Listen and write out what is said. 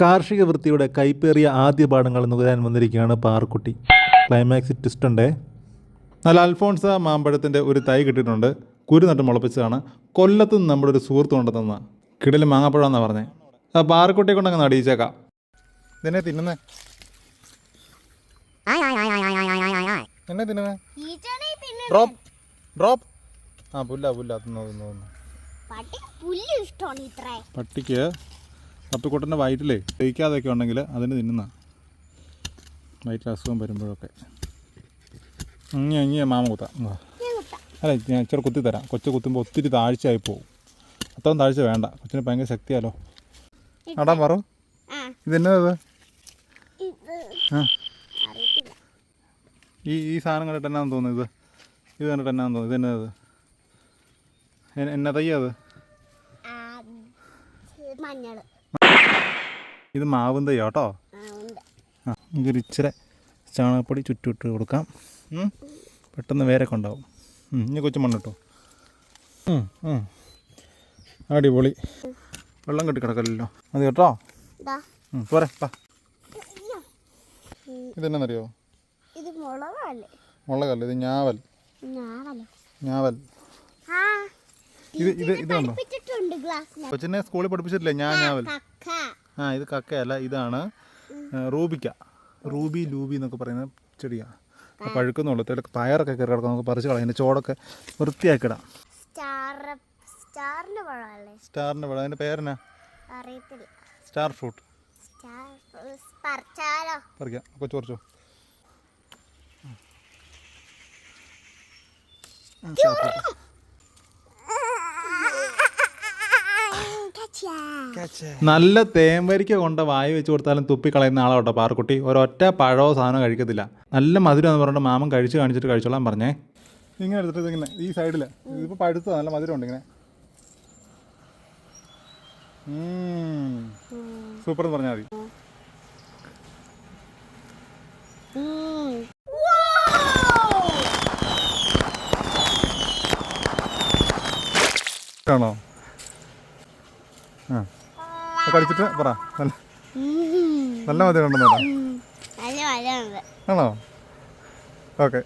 കാർഷിക വൃത്തിയുടെ കൈപ്പേറിയ ആദ്യ പാഠങ്ങൾ നുകരാൻ വന്നിരിക്കുകയാണ് പാർക്കുട്ടി ക്ലൈമാക്സ് ട്വിസ്റ്റ് ഉണ്ടേ. നല്ല അൽഫോൺസ മാമ്പഴത്തിന്റെ ഒരു തൈ കിട്ടിയിട്ടുണ്ട്. കുരു നട്ട് മുളപ്പിച്ചതാണ്. കൊല്ലത്ത് നിന്ന് നമ്മുടെ ഒരു സുഹൃത്ത് കൊണ്ടുതന്ന കിടൽ മാങ്ങാപ്പഴമെന്നാണ് പറഞ്ഞത് ആ പാറക്കുട്ടിയെ കൊണ്ടങ്ങ് നടിയിച്ചേക്കാം. ഇതിനെ തിന്നുന്നേ. എന്നെ തിന്നുന്നേ. ഈച്ചണേ തിന്നു ഡ്രോപ്പ് ഡ്രോപ്പ്. ആ പുല്ല പുല്ല തിന്നോ തിന്നോ തിന്നോ. പട്ടി പുല്ല് ഇഷ്ടമാണ് പട്ടിക്ക് പപ്പിക്കുട്ടന്റെ വയറ്റിലേ ദഹിക്കാതെയൊക്കെ ഉണ്ടെങ്കിൽ അതിന് തിന്നുന്ന. വയറ്റിൽ അസുഖം വരുമ്പോഴൊക്കെ. ഇനി ഇനി മാമ കുത്താം. അല്ല ഞാൻ ഇച്ചിരി കുത്തി തരാം. കൊച്ചു കുത്തുമ്പോൾ ഒത്തിരി താഴ്ചയായി പോകും. അത്രയും താഴ്ച വേണ്ട. കൊച്ചിന് ഭയങ്കര ശക്തിയാലോ. നടാൻ പറ. ഇതെന്നത് ആ. ഈ ഈ സാധനം കണ്ടിട്ട് എന്നാന്ന് തോന്നുന്നത് ഇത്? ഇത് കണ്ടിട്ട് എന്നാന്ന് തോന്നുന്നു? ഇത് എന്നത് എ- എന്നാ തയ്യാ അത് ആ മഞ്ഞൾ ഇത് മാവും തയ്യോ കേട്ടോ ആ നമുക്കൊരു ഇച്ചിരി ചാണകപ്പൊടി ചുറ്റിട്ട് കൊടുക്കാം. പെട്ടെന്ന് വേരൊക്കെ ഉണ്ടാവും. ഉം, ഇനി കൊച്ചു മണ്ണിട്ടോ. അടിപൊളി. വെള്ളം കെട്ടി കിടക്കല്ലോ അത് കേട്ടോ. പോരെ പാ ഇതെന്നറിയോ ഇത് മുളകല്ലേ മുളകല്ല ഇത് ഞാവൽ. ഞാവൽ. ഇത് ഇത് ഇത് കണ്ടോ കൊച്ചിനെ സ്കൂളിൽ പഠിപ്പിച്ചിട്ടില്ലേ? ഞാൻ ഞാവൽ. ആ ഇത് കക്കയല്ല ഇതാണ് റൂബിക്ക. റൂബി ലൂബി എന്നൊക്കെ പറയുന്ന ചെടിയാണ് പഴുക്കുന്നുള്ളൂ. പയറൊക്കെ കയറി കിടക്കും. നമുക്ക് പറിച്ച് കളയാം. അതിന്റെ ചോടൊക്കെ വൃത്തിയാക്കിടാം. സ്റ്റാറിന്റെ സ്റ്റാറിന്റെ പഴം. അതിന്റെ പേരെന്നാ? Star fruit. പറിക്കാം. കൊച്ചു നല്ല തേൻവരിക്ക കൊണ്ട് വായി വെച്ച് കൊടുത്താലും തുപ്പി കളയുന്ന ആളാട്ടോ പാറക്കുട്ടി. ഒരൊറ്റ പഴോ സാധനം കഴിക്കത്തില്ല. നല്ല മധുരം എന്ന് പറഞ്ഞിട്ട് മാമൻ കഴിച്ച് കാണിച്ചിട്ട് കഴിച്ചോളാൻ പറഞ്ഞേ. ഇങ്ങനെ എടുത്തിട്ട് ഇങ്ങനെ ഈ സൈഡിൽ ഇതിപ്പോൾ പഴുത്തത് നല്ല മധുരം ഉണ്ട് ഇങ്ങനെ. സൂപ്പർ എന്ന് പറഞ്ഞാൽ മതി. ആണോ? ആ. ഇത് കഴിച്ചിട്ട് പറ. നല്ല നല്ല മധുരം ഉണ്ടെന്നോ ആണോ? ഓക്കെ.